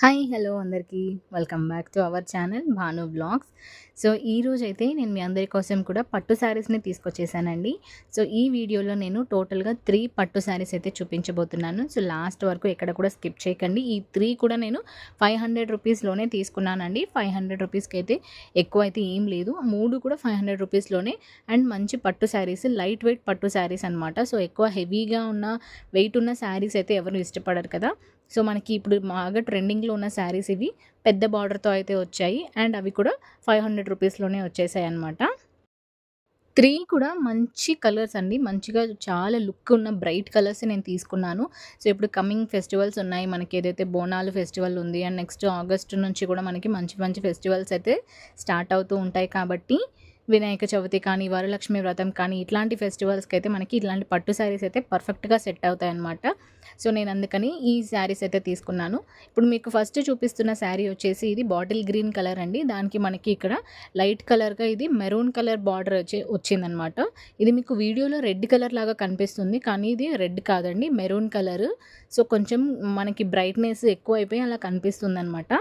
Hi hello అందరికీ. Welcome back to our channel Bhanu blogs. So ఈరోజు అయితే నేను మీ అందరి కోసం కూడా పట్టు శారీస్ని తీసుకొచ్చేసానండి. సో ఈ వీడియోలో నేను టోటల్గా త్రీ పట్టు శారీస్ అయితే చూపించబోతున్నాను. సో లాస్ట్ వరకు ఎక్కడ కూడా స్కిప్ చేయకండి. ఈ త్రీ కూడా నేను ఫైవ్ హండ్రెడ్ రూపీస్లోనే తీసుకున్నానండి. ఫైవ్ హండ్రెడ్ రూపీస్కి అయితే ఎక్కువ అయితే ఏం లేదు. మూడు కూడా ఫైవ్ హండ్రెడ్ రూపీస్లోనే అండ్ మంచి పట్టు శారీస్ లైట్ వెయిట్ పట్టు శారీస్ అనమాట సో ఎక్కువ హెవీగా ఉన్న వెయిట్ ఉన్న శారీస్ అయితే ఎవరు ఇష్టపడరు కదా. సో మనకి ఇప్పుడు బాగా ట్రెండింగ్లో ఉన్న శారీస్ ఇవి పెద్ద బార్డర్తో అయితే వచ్చాయి. అండ్ అవి కూడా ఫైవ్ హండ్రెడ్ రూపీస్లోనే వచ్చేసాయి అనమాట త్రీ కూడా మంచి కలర్స్ అండి. మంచిగా చాలా లుక్ ఉన్న బ్రైట్ కలర్స్ నేను తీసుకున్నాను. సో ఇప్పుడు కమింగ్ ఫెస్టివల్స్ ఉన్నాయి. మనకి ఏదైతే బోనాలు ఫెస్టివల్ ఉంది. అండ్ నెక్స్ట్ ఆగస్ట్ నుంచి కూడా మనకి మంచి మంచి ఫెస్టివల్స్ అయితే స్టార్ట్ అవుతూ ఉంటాయి కాబట్టి వినాయక చవితి కానీ వరలక్ష్మి వ్రతం కానీ ఇట్లాంటి ఫెస్టివల్స్కి అయితే మనకి ఇట్లాంటి పట్టు శారీస్ అయితే పర్ఫెక్ట్గా సెట్ అవుతాయి అన్నమాట సో నేను అందుకని ఈ శారీస్ అయితే తీసుకున్నాను. ఇప్పుడు మీకు ఫస్ట్ చూపిస్తున్న శారీ వచ్చేసి ఇది బాటిల్ గ్రీన్ కలర్ అండి. దానికి మనకి ఇక్కడ లైట్ కలర్గా ఇది మెరూన్ కలర్ బార్డర్ వచ్చి వచ్చిందనమాట ఇది మీకు వీడియోలో రెడ్ కలర్ లాగా కనిపిస్తుంది. కానీ ఇది రెడ్ కాదండి మెరూన్ కలర్. సో కొంచెం మనకి బ్రైట్నెస్ ఎక్కువ అయిపోయి అలా కనిపిస్తుంది అనమాట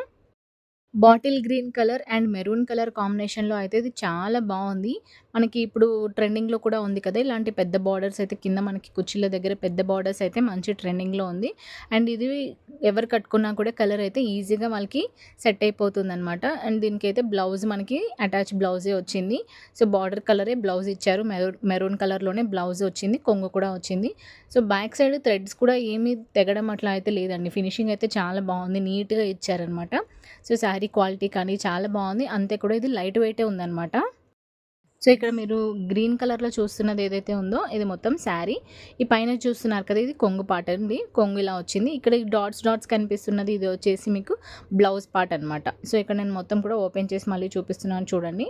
bottle green colour and maroon colour కాంబినేషన్లో అయితే ఇది చాలా బాగుంది. మనకి ఇప్పుడు ట్రెండింగ్లో కూడా ఉంది కదా ఇలాంటి పెద్ద బార్డర్స్ అయితే కింద మనకి కుర్చీల దగ్గర పెద్ద బార్డర్స్ అయితే మంచి ట్రెండింగ్లో ఉంది. అండ్ ఇది ఎవరు కట్టుకున్నా కూడా కలర్ అయితే ఈజీగా వాళ్ళకి సెట్ అయిపోతుంది అనమాట అండ్ దీనికి అయితే బ్లౌజ్ మనకి అటాచ్ బ్లౌజే వచ్చింది. సో బార్డర్ కలరే బ్లౌజ్ ఇచ్చారు. మెరూన్ కలర్లోనే బ్లౌజ్ వచ్చింది కొంగు కూడా వచ్చింది. సో బ్యాక్ సైడ్ థ్రెడ్స్ కూడా ఏమీ తెగడం అట్లా అయితే లేదండి. ఫినిషింగ్ అయితే చాలా బాగుంది నీట్గా ఇచ్చారనమాట సో శారీ క్వాలిటీ కానీ చాలా బాగుంది. అంతే కూడా ఇది లైట్ వెయిటే ఉందన్నమాట. సో ఇక్కడ మీరు గ్రీన్ కలర్లో చూస్తున్నది ఏదైతే ఉందో ఇది మొత్తం శారీ. ఈ పైన చూస్తున్నారు కదా ఇది కొంగు పాట అండి. కొంగు ఇలా వచ్చింది. ఇక్కడ డాట్స్ డాట్స్ కనిపిస్తున్నది ఇది వచ్చేసి మీకు బ్లౌజ్ పార్ట్ అనమాట సో ఇక్కడ నేను మొత్తం కూడా ఓపెన్ చేసి మళ్ళీ చూపిస్తున్నాను చూడండి.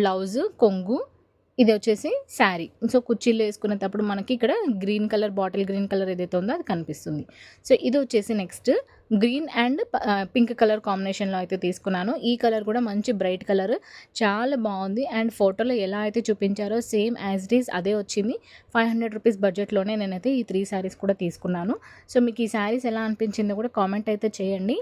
బ్లౌజ్ కొంగు ఇది వచ్చేసి శారీ. సో కుర్చీలో వేసుకునేటప్పుడు మనకి ఇక్కడ green colour bottle green colour ఏదైతే ఉందో అది కనిపిస్తుంది. సో ఇది వచ్చేసి next green and pink colour కాంబినేషన్లో అయితే తీసుకున్నాను. ఈ కలర్ కూడా మంచి బ్రైట్ కలర్ చాలా బాగుంది. అండ్ ఫోటోలో ఎలా అయితే చూపించారో సేమ్ యాజ్ ఇట్ ఈస్ అదే వచ్చింది. ఫైవ్ హండ్రెడ్ రూపీస్ బడ్జెట్లోనే నేనైతే ఈ త్రీ శారీస్ కూడా తీసుకున్నాను. సో మీకు ఈ శారీస్ ఎలా అనిపించిందో కూడా కామెంట్ అయితే చేయండి.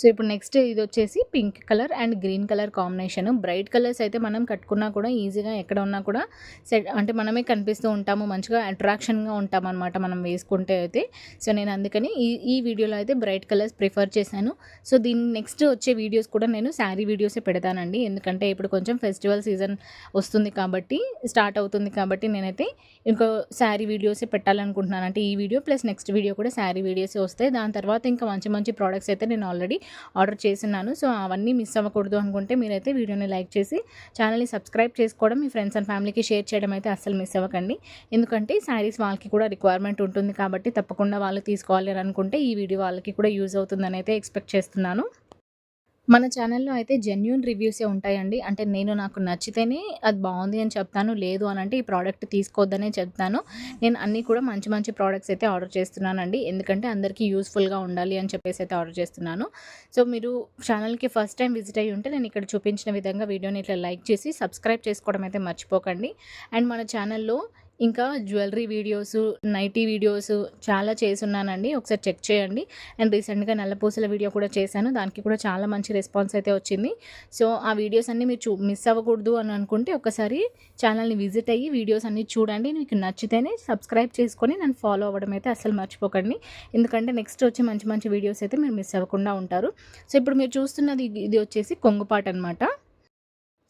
సో ఇప్పుడు నెక్స్ట్ ఇది వచ్చేసి pink colour and green colour combination bright colours అయితే మనం కట్టుకున్నా కూడా ఈజీగా ఎక్కడ ఉన్నా కూడా సెట్ అంటే మనమే కనిపిస్తూ ఉంటాము మంచిగా అట్రాక్షన్గా ఉంటాం అనమాట మనం వేసుకుంటే అయితే. సో నేను అందుకని ఈ ఈ వీడియోలో అయితే బ్రైట్ కలర్స్ ప్రిఫర్ చేశాను. సో దీని నెక్స్ట్ వచ్చే వీడియోస్ కూడా నేను శారీ వీడియోసే పెడతానండి. ఎందుకంటే ఇప్పుడు కొంచెం ఫెస్టివల్ సీజన్ వస్తుంది కాబట్టి స్టార్ట్ అవుతుంది కాబట్టి నేనైతే ఇంకో శారీ వీడియోసే పెట్టాలనుకుంటున్నాను అంటే ఈ వీడియో ప్లస్ నెక్స్ట్ వీడియో కూడా శారీ వీడియోసే వస్తాయి. దాని తర్వాత ఇంకా మంచి మంచి ప్రోడక్ట్స్ అయితే నేను ఆల్రెడీ ఆర్డర్ చేసినాను సో అవన్నీ మిస్ అవ్వకూడదు అనుకుంటే మీరైతే వీడియోని లైక్ చేసి ఛానల్ని సబ్స్క్రైబ్ చేసుకోవడం మీ ఫ్రెండ్స్ అండ్ ఫ్యామిలీకి షేర్ చేయడం అయితే అస్సలు మిస్ అవ్వకండి. ఎందుకంటే శారీస్ వాళ్ళకి కూడా రిక్వైర్మెంట్ ఉంటుంది కాబట్టి తప్పకుండా వాళ్ళు తీసుకోవాలి అనుకుంటే ఈ వీడియో వాళ్ళకి కూడా యూజ్ అవుతుందని అయితే ఎక్స్పెక్ట్ చేస్తున్నాను. మన ఛానల్లో అయితే జెన్యున్ రివ్యూసే ఉంటాయండి. అంటే నేను నాకు నచ్చితేనే అది బాగుంది అని చెప్తాను లేదు అని అంటే ఈ ప్రోడక్ట్ తీసుకోవద్దనే చెప్తాను. నేను అన్నీ కూడా మంచి మంచి ప్రోడక్ట్స్ అయితే ఆర్డర్ చేస్తున్నానండి. ఎందుకంటే అందరికీ యూస్ఫుల్గా ఉండాలి అని చెప్పేసి అయితే ఆర్డర్ చేస్తున్నాను. సో మీరు ఛానల్కి ఫస్ట్ టైం విజిట్ అయ్యి ఉంటే నేను ఇక్కడ చూపించిన విధంగా వీడియోని ఇట్లా లైక్ చేసి సబ్స్క్రైబ్ చేసుకోవడం అయితే మర్చిపోకండి. అండ్ మన ఛానల్లో ఇంకా జ్యువెలరీ వీడియోస్ నైటీ వీడియోస్ చాలా చేసున్నానండి ఒకసారి చెక్ చేయండి. అండ్ రీసెంట్గా నల్లపూసల వీడియో కూడా చేశాను. దానికి కూడా చాలా మంచి రెస్పాన్స్ అయితే వచ్చింది. సో ఆ వీడియోస్ అన్నీ మీరు చూ మిస్ అవ్వకూడదు అని అనుకుంటే ఒకసారి ఛానల్ని విజిట్ అయ్యి వీడియోస్ అన్నీ చూడండి. మీకు నచ్చితేనే సబ్స్క్రైబ్ చేసుకొని నన్ను ఫాలో అవ్వడం అయితే అసలు మర్చిపోకండి. ఎందుకంటే నెక్స్ట్ వచ్చి మంచి మంచి వీడియోస్ అయితే మీరు మిస్ అవ్వకుండా ఉంటారు. సో ఇప్పుడు మీరు చూస్తున్నది ఇది వచ్చేసి కొంగుపాట అనమాట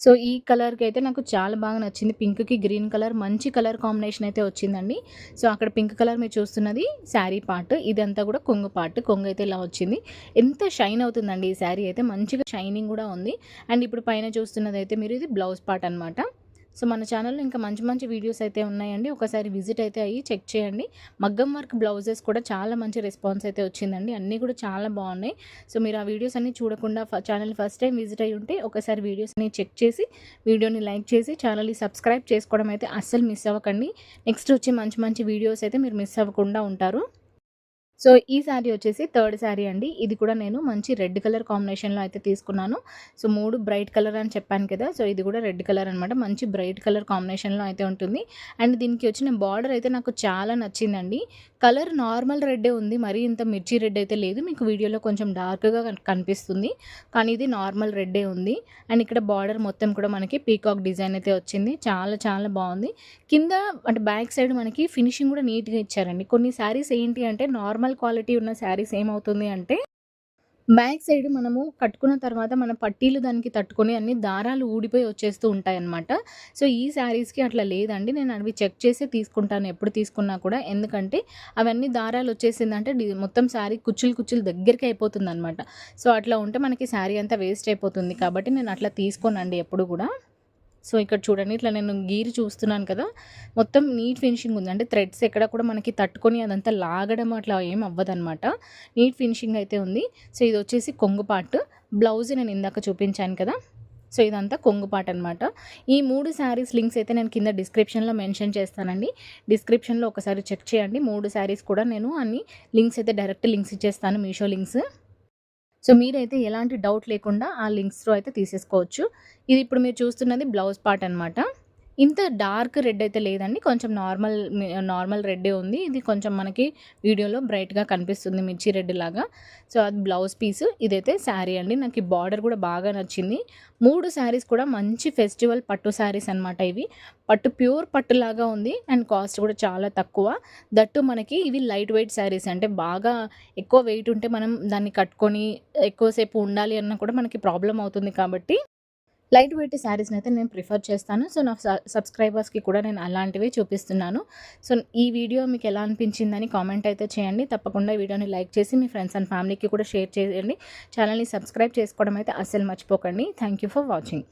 సో ఈ కలర్కి అయితే నాకు చాలా బాగా నచ్చింది. పింక్కి గ్రీన్ కలర్ మంచి కలర్ కాంబినేషన్ అయితే వచ్చిందండి. సో అక్కడ పింక్ కలర్ మీరు చూస్తున్నది శారీ పార్ట్ ఇదంతా కూడా కొంగు పార్ట్ కొంగు అయితే ఇలా వచ్చింది. ఎంత షైన్ అవుతుందండి ఈ శారీ అయితే మంచిగా షైనింగ్ కూడా ఉంది. అండ్ ఇప్పుడు పైన చూస్తున్నది అయితే మీరు ఇది బ్లౌజ్ పార్ట్ అనమాట సో మన ఛానల్లో ఇంకా మంచి మంచి వీడియోస్ అయితే ఉన్నాయండి. ఒకసారి విజిట్ అయితే అయ్యి చెక్ చేయండి. మగ్గం వర్క్ బ్లౌజెస్ కూడా చాలా మంచి రెస్పాన్స్ అయితే వచ్చిందండి. అన్నీ కూడా చాలా బాగున్నాయి. సో మీరు ఆ వీడియోస్ అన్నీ చూడకుండా ఛానల్ ఫస్ట్ టైం విజిట్ అయ్యి ఉంటే ఒకసారి వీడియోస్ని చెక్ చేసి వీడియోని లైక్ చేసి ఛానల్ని సబ్స్క్రైబ్ చేసుకోవడం అయితే అస్సలు మిస్ అవ్వకండి. నెక్స్ట్ వచ్చి మంచి మంచి వీడియోస్ అయితే మీరు మిస్ అవ్వకుండా ఉంటారు. సో ఈ శారీ వచ్చేసి థర్డ్ శారీ అండి. ఇది కూడా నేను మంచి రెడ్ కలర్ కాంబినేషన్లో అయితే తీసుకున్నాను. సో మూడు బ్రైట్ కలర్ అని చెప్పాను కదా సో ఇది కూడా రెడ్ కలర్ అనమాట మంచి బ్రైట్ కలర్ కాంబినేషన్లో అయితే ఉంటుంది. అండ్ దీనికి వచ్చిన బార్డర్ అయితే నాకు చాలా నచ్చిందండి. కలర్ నార్మల్ రెడ్డే ఉంది మరీ ఇంత మిర్చి రెడ్ అయితే లేదు. మీకు వీడియోలో కొంచెం డార్క్గా కనిపిస్తుంది. కానీ ఇది నార్మల్ రెడ్డే ఉంది. అండ్ ఇక్కడ బార్డర్ మొత్తం కూడా మనకి పీకాక్ డిజైన్ అయితే వచ్చింది. చాలా చాలా బాగుంది. కింద అంటే బ్యాక్ సైడ్ మనకి ఫినిషింగ్ కూడా నీట్గా ఇచ్చారండి. కొన్ని శారీస్ ఏంటి అంటే నార్మల్ నార్మల్ క్వాలిటీ ఉన్న శారీస్ ఏమవుతుంది అంటే బ్యాక్ సైడ్ మనము కట్టుకున్న తర్వాత మన పట్టీలు దానికి తట్టుకొని అన్ని దారాలు ఊడిపోయి వచ్చేస్తూ ఉంటాయన్నమాట. సో ఈ శారీస్కి అట్లా లేదండి. నేను అవి చెక్ చేసి తీసుకుంటాను. ఎప్పుడు తీసుకున్నా కూడా. ఎందుకంటే అవన్నీ దారాలు వచ్చేసిందంటే మొత్తం శారీ కుచ్చులు కుచ్చులు దగ్గరికి అయిపోతుంది అనమాట సో అట్లా ఉంటే మనకి శారీ అంతా వేస్ట్ అయిపోతుంది. కాబట్టి నేను అట్లా తీసుకోనండి ఎప్పుడు కూడా. సో ఇక్కడ చూడండి ఇట్లా నేను గీరి చూస్తున్నాను కదా. మొత్తం నీట్ ఫినిషింగ్ ఉంది. అంటే థ్రెడ్స్ ఎక్కడ కూడా మనకి తట్టుకొని అదంతా లాగడం అట్లా ఏం అవ్వదనమాట నీట్ ఫినిషింగ్ అయితే ఉంది. సో ఇది వచ్చేసి కొంగు పార్ట్. బ్లౌజ్ నేను ఇందాక చూపించాను కదా. సో ఇదంతా కొంగు పాట అనమాట ఈ మూడు శారీస్ లింక్స్ అయితే నేను కింద డిస్క్రిప్షన్లో మెన్షన్ చేస్తానండి. డిస్క్రిప్షన్లో ఒకసారి చెక్ చేయండి. మూడు శారీస్ కూడా నేను అన్ని లింక్స్ అయితే డైరెక్ట్ లింక్స్ ఇచ్చేస్తాను మీషో లింక్స్. సో మీరైతే ఎలాంటి డౌట్ లేకుండా ఆ లింక్స్లో అయితే తీసేసుకోవచ్చు. ఇది ఇప్పుడు మీరు చూస్తున్నది బ్లౌజ్ పార్ట్ అనమాట ఇంత డార్క్ రెడ్ అయితే లేదండి. కొంచెం నార్మల్ నార్మల్ రెడ్డే ఉంది. ఇది కొంచెం మనకి వీడియోలో బ్రైట్గా కనిపిస్తుంది మిర్చి రెడ్ లాగా. సో అది బ్లౌజ్ పీస్. ఇదైతే శారీ అండి. నాకు ఈ బార్డర్ కూడా బాగా నచ్చింది. మూడు శారీస్ కూడా మంచి ఫెస్టివల్ పట్టు శారీస్ అనమాట ఇవి. పట్టు ప్యూర్ పట్టు లాగా ఉంది. అండ్ కాస్ట్ కూడా చాలా తక్కువ. దట్టు మనకి ఇవి లైట్ వెయిట్ శారీస్ అంటే బాగా ఎక్కువ వెయిట్ ఉంటే మనం దాన్ని కట్టుకొని ఎక్కువసేపు ఉండాలి అన్న కూడా మనకి ప్రాబ్లం అవుతుంది కాబట్టి లైట్ వెయిట్ శారీస్ని అయితే నేను ప్రిఫర్ చేస్తాను. సో నా సబ్స్క్రైబర్స్కి కూడా నేను అలాంటివి చూపిస్తున్నాను. సో ఈ వీడియో మీకు ఎలా అనిపించిందని కామెంట్ అయితే చేయండి. తప్పకుండా ఈ వీడియోని లైక్ చేసి మీ ఫ్రెండ్స్ అండ్ ఫ్యామిలీకి కూడా షేర్ చేయండి. ఛానల్ని సబ్స్క్రైబ్ చేసుకోవడం అయితే అస్సలు మర్చిపోకండి. Thank you for watching.